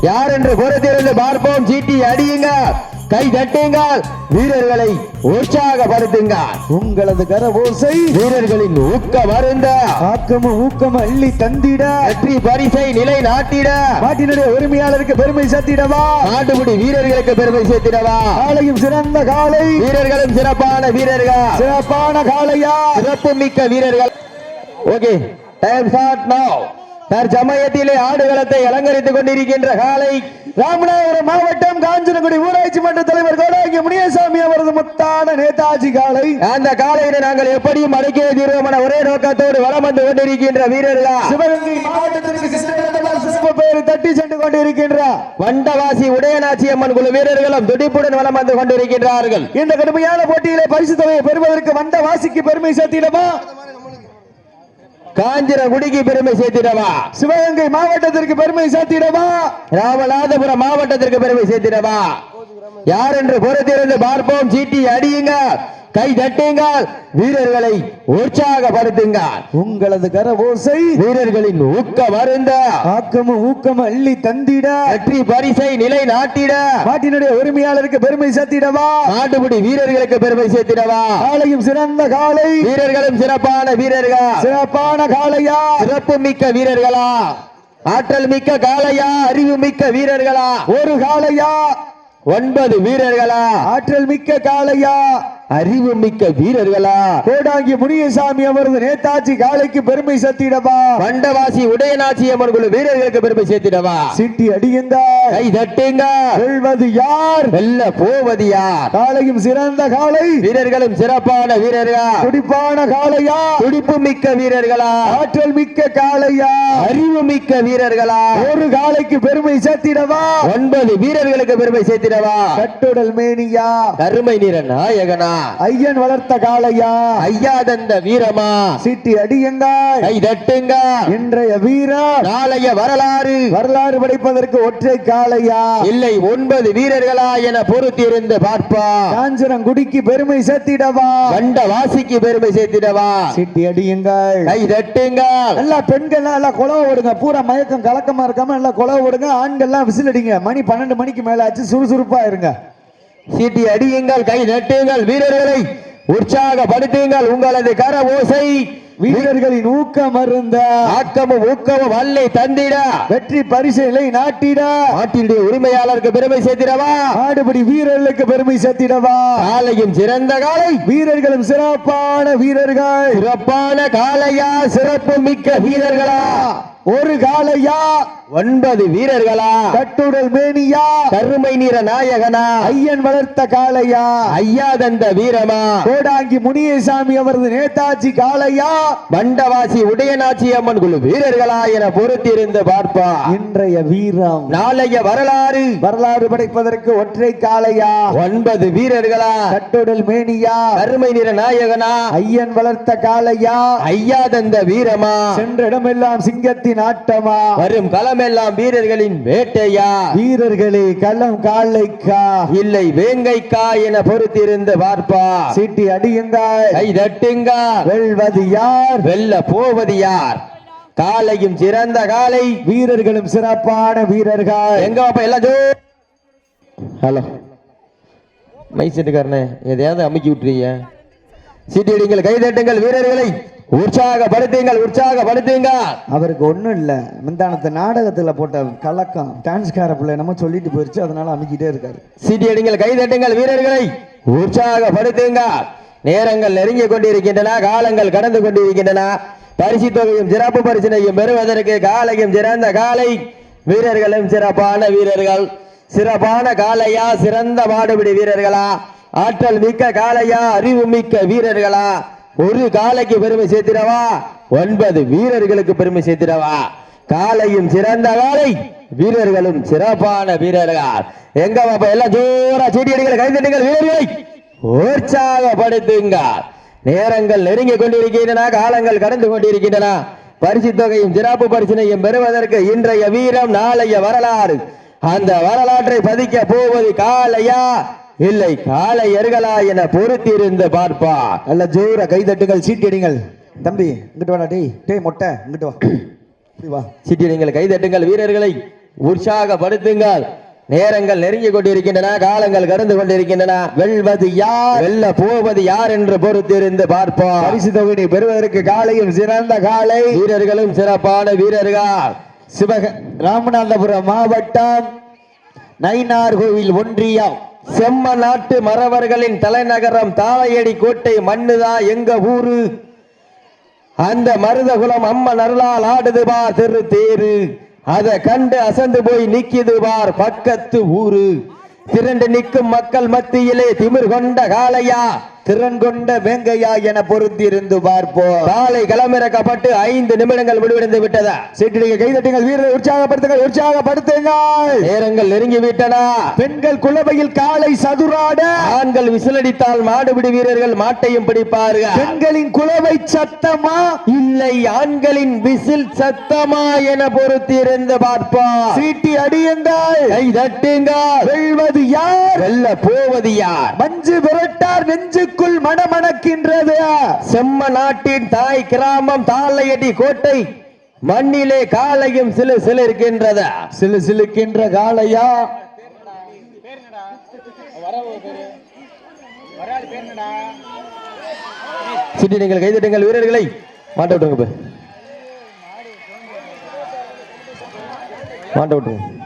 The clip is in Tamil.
யார் என்று பொறுத்திருந்து பார்ப்போம். சீட்டி அடியுங்க கை தட்டுங்கள். வீரர்களை உற்சாகப்படுத்துங்கள். உங்களது கரவோசை வீரர்களின் ஊக்க மருந்த. ஆக்கமும் ஊக்கம் அள்ளி தந்திட. வெற்றி பரிசை நிலை நாட்டிட. நாட்டினுடைய உரிமையாளருக்கு பெருமை சேர்த்திடவா? நாட்டுப்படி வீரர்களுக்கு பெருமை சேர்த்திடவா? காலையும் சிறந்த காலை வீரர்களும் சிறப்பான வீரர்கள். சிறப்பான காளையா? சிறப்பு மிக்க வீரர்கள். ஓகே டைம் ஸ்டார்ட் நவ. தற்சமயத்திலே ஆடுகளத்தை அலங்கரித்துக் கொண்டிருக்கின்ற காலை ராமநாதபுரம் மாவட்டம் காஞ்சனகுடி ஊராட்சி மன்ற தலைவர் கோடாங்கி முனியசாமி அவரது முத்தான நேதாஜி காளை அந்த காலையில நாங்கள் எப்படியும் அடக்கிய தீர்வோம் என ஒரே நோக்கத்தோடு வலம் வந்து கொண்டிருக்கின்ற வீரர்கள்? சிவகங்கை மாவட்டத்திற்கு பெயர் தட்டி சென்று கொண்டிருக்கின்ற வண்டவாசி உடையநாச்சி அம்மன் குழு வீரர்களும் துடிப்புடன் வலம் வந்து கொண்டிருக்கின்றார்கள். இந்த கடுமையான போட்டியிலே பரிசு தொகையை பெறுவதற்கு வந்த வாசிக்கு பெருமை சேர்த்திடவா காஞ்சிரகுடிக்கு பெருமை சேர்த்திடவா? சிவகங்கை மாவட்டத்திற்கு பெருமை சேர்த்திடவா? ராமநாதபுரம் மாவட்டத்திற்கு பெருமை சேர்த்திடவா? யார் என்று பொறுத்திருந்து பார்ப்போம். சீட்டி அடியுங்க. கை தட்டுங்கள். வீரர்களை உற்சாகப்படுத்துங்கள். உங்களது கரவோசை வீரர்களின் ஊக்க மருந்த ஆக்கமும் ஊக்கம் அள்ளி தந்திட. வெற்றி பரிசை நிலை நாட்டிட. நாட்டினுடைய உரிமையாளருக்கு பெருமை சேர்த்திடவா? நாட்டுப்படி வீரர்களுக்கு பெருமை சேர்த்திடவா? காலையும் சிறந்த காலை வீரர்களும் சிறப்பான வீரர்கள்? சிறப்பான காளையா? சிறப்பு மிக்க வீரர்களா? ஆற்றல் மிக்க காளையா? அறிவு மிக்க வீரர்களா? ஒரு காளையா? ஒன்பது வீரர்களா? ஆற்றல் மிக்க காளையா? அறிவு மிக்க வீரர்களா? கோடாங்கி முனியசாமி அவரது நேதாஜி காளைக்கு பெருமை சேர்த்திடவா? வண்டவாசி உடையநாச்சி அம்மன் குழு வீரர்களுக்கு பெருமை சேர்த்திடவா? சிட்டி அடியுங்க. கை தட்டுங்க. வெல்வது யார்? வெல்ல போவது யார்? காளையும் சிறந்த காளை. வீரர்களும் சிறப்பான வீரர்கள்? துடிப்பான காளையா? துடிப்பு மிக்க வீரர்களா? ஆற்றல் மிக்க காளையா? அறிவு மிக்க வீரர்களா? ஒரு காளைக்கு பெருமை சேர்த்திடவா? ஒன்பது வீரர்களுக்கு பெருமை சேர்த்திடவா? கட்டுடல் மேனியா? கருமை நிற நாயகனா? ஐயன் வளர்த்த காளையா? ஐயா தந்த வீரமா? சிட்டி அடியுங்க கை தட்டுங்க. இன்றைய வீரர் நாளைய வரலாறு. வரலாறு படைப்பதற்கு ஒற்றை காளையா? இல்லை ஒன்பது வீரர்களா என பொறுத்திருந்து பார்ப்பா. காஞ்சனங்குடிக்கு பெருமை சேர்த்திடவா? கண்ட வாசிக்கு பெருமை சேர்த்திடவா? சிட்டி அடியுங்கள். கை தட்டுங்க. நல்லா பெண்கள் நல்லா குலவை விடுங்க. பூரா மயக்கம் கலக்கமா இருக்காம குலவை விடுங்க. ஆண்கள்லாம் விசில் அடிங்க. மணி பன்னெண்டு மணிக்கு மேல ஆச்சு சுறுசுறுப்பா இருங்க. சீட்டி அடியுங்கள் கை தட்டுங்கள் வீரர்களை உற்சாகப்படுத்துங்கள். உங்களது கர ஓசை வீரர்களின் ஊக்கம் அருந்த ஆக்கமும் ஊக்கமும் வல்லை தந்திட. வெற்றி பரிசைகளை நாட்டிட. நாட்டினுடைய உரிமையாளருக்கு பெருமை சேர்த்திடவா? ஆடுபடி வீரர்களுக்கு பெருமை சேர்த்திடவா? காலையும் சிறந்த காலை. வீரர்களும் சிறப்பான வீரர்கள். சிறப்பான காலையா? சிறப்பு மிக்க வீரர்களா? ஒரு காளையா? ஒன்பது வீரர்களா? கட்டுடல் மேனியா? கருமை நிற நாயகனா? ஐயன் வளர்த்த காளையா? ஐயா தந்த வீரமா? கோடாங்கி முனியசாமி அவரது நேதாஜி காளையா? மண்டவாசி உடையநாச்சி அம்மன் குழு வீரர்களா என பொறுத்திருந்து பார்ப்பா. இன்றைய வீரம். நாளைய வரலாறு. வரலாறு படைப்பதற்கு ஒற்றை காளையா? ஒன்பது வீரர்களா? கட்டுடல் மேனியா? கருமை நிற நாயகனா? ஐயன் வளர்த்த காளையா? ஐயா தந்த வீரமா? சென்ற இடமெல்லாம் சிங்கத்தின் ஆட்டமா வரும் களமெல்லாம் வீரர்களின் வேட்டையா? வீரர்களே களம் காளைக்கா இல்லை வேங்கைக்கா என பொறுத்திருந்து பார்ப்பா. சீட்டி அடியுங்கள் கை தட்டுங்க. வெல்வது யார்? வெல்ல போவது யார்? காலையும் சிறந்த காலை. வீரர்களும் சிறப்பான வீரர்கள். எங்க பாப்பா எல்லாம் ஹலோ. மைசெட்டுக்காரனே எதையாவது அமுக்கி விட்டுறீங்க? சீட்டியடிங்கள் கைதட்டுங்கள் வீரர்களை. உற்சாகப்படுத்துங்கள் உற்சாகப்படுத்துங்க. அவருக்கு ஒண்ணும் இல்ல. முந்தானத்து நாடகத்துல போட்ட கலக்கம் டான்ஸ்கார பிள்ளை நம்ம சொல்லிட்டு போயிருச்சு அதனால அமைக்கிட்டே இருக்காரு. சீட்டியடிங்கள் கைதட்டுங்கள் வீரர்களை. உற்சாகப்படுத்துங்க. நேரங்கள் நெருங்கி கொண்டிருக்கின்றன காலங்கள் கடந்து கொண்டிருக்கின்றன. பரிசு தொகையும் சிறப்பு பரிசினையும் பெறுவதற்கு காலையும் சிறந்த காலை. வீரர்களும் சிறப்பான வீரர்கள். சிறப்பான காளையா சிறந்த மாடுபிடி வீரர்களா? ஆற்றல் மிக்க காளையா அறிவு மிக்க வீரர்களா? ஒரு காளைக்கு பெருமை சேர்த்திடவா? ஒன்பது வீரர்களுக்கு பெருமை சேர்த்திடவா? காலையும் சிறந்த காலை வீரர்களும் சிறப்பான வீரர்கள். எங்க பாப்பா எல்லாம் ஜோரா சீட்டி அடிகளை கைதட்டுங்கள் வீரர்களை. உற்சாகப்படுத்துங்க. நேரங்கள் நெருங்கி கொண்டிருக்கின்றன காலங்கள் கடந்து கொண்டிருக்கின்றன. பரிசு தொகையும் சிறப்பு பரிசினையும் பெறுவதற்கு இன்றைய வீரம் நாளைய வரலாறு. அந்த வரலாற்றை பதிக்க போவது காலையா இல்லை காளையர்களா என பொறுத்திருந்து பார்ப்பா. நல்ல ஜோர கைதட்டுங்கள் சீட்டி அடிங்கள் தம்பி இங்கிட்டு வாடா டேய் டேய் மொட்டை இங்கிட்டு வா. வா. சிட்டி நீங்கள் கைதட்டுங்கள் வீரர்களை உற்சாகப்படுத்துங்கள். நேரங்கள் நெருங்கி கொண்டிருக்கின்றன காலங்கள் கடந்து கொண்டிருக்கின்றன. வெல்வது யார்? வெல்ல போவது யார் என்று பொறுத்திருந்து பார்ப்போம் பரிசு தொகுதி பெறுவதற்கு காலையும் சிறந்த காலை வீரர்களும் சிறப்பான வீரர்கள். சிவக ராமநாதபுரம் மாவட்டம் நயினார் கோவில் ஒன்றியம். செம்ம நாட்டு மறவர்களின் தலைநகரம் தாளையடி கோட்டை மண்ணுதா எங்க ஊரு? அந்த மருதகுலம் அம்மன் அருளால் ஆடுது பார் திரு தேரு. அதை கண்டு அசந்து போய் நிக்கிது பார் பக்கத்து ஊரு. திரண்டு நிற்கும் மக்கள் மத்தியிலே திமிர் கொண்ட காளையா? திறன் கொண்ட வேங்கையா என பொருத்திருந்து பார்ப்போம். காலை களமிறக்கப்பட்டு ஐந்து நிமிடங்கள் முடிவடைந்து விட்டதா. சீட்டு கைதட்டுங்கள் வீரரை உற்சாகப்படுத்துங்கள் உற்சாகப்படுத்துங்கள். நேரங்கள் நெருங்கி விட்டனா பெண்கள் குளவையில் காலை சதுராட. ஆண்கள் விசிலடித்தால் மாடுபிடி வீரர்கள் மாட்டையும் பிடிப்பார்கள். பெண்களின் குளவை சத்தமா? இல்லை ஆண்களின் விசில் சத்தமா என பொறுத்திருந்து பார்ப்போம். சீட்டி அடியுங்கள். கை தட்டுங்கள் வெல்வது யார்? வெல்ல போவது யார்? மஞ்சு விரட்டார் நெஞ்சுக்குள் மணமணக்கின்றது செம்ம நாட்டின் தாய் கிராமம் தாளையடி கோட்டை. மண்ணிலே காலையும் சிலு சிலிருக்கின்றது. சிலு சிலுக்கின்ற காளையா? சிட்டி நீங்கள் கைதட்டுங்கள் வீரர்களை. மாட்ட விட்டுங்க. மாட்ட விட்டுங்க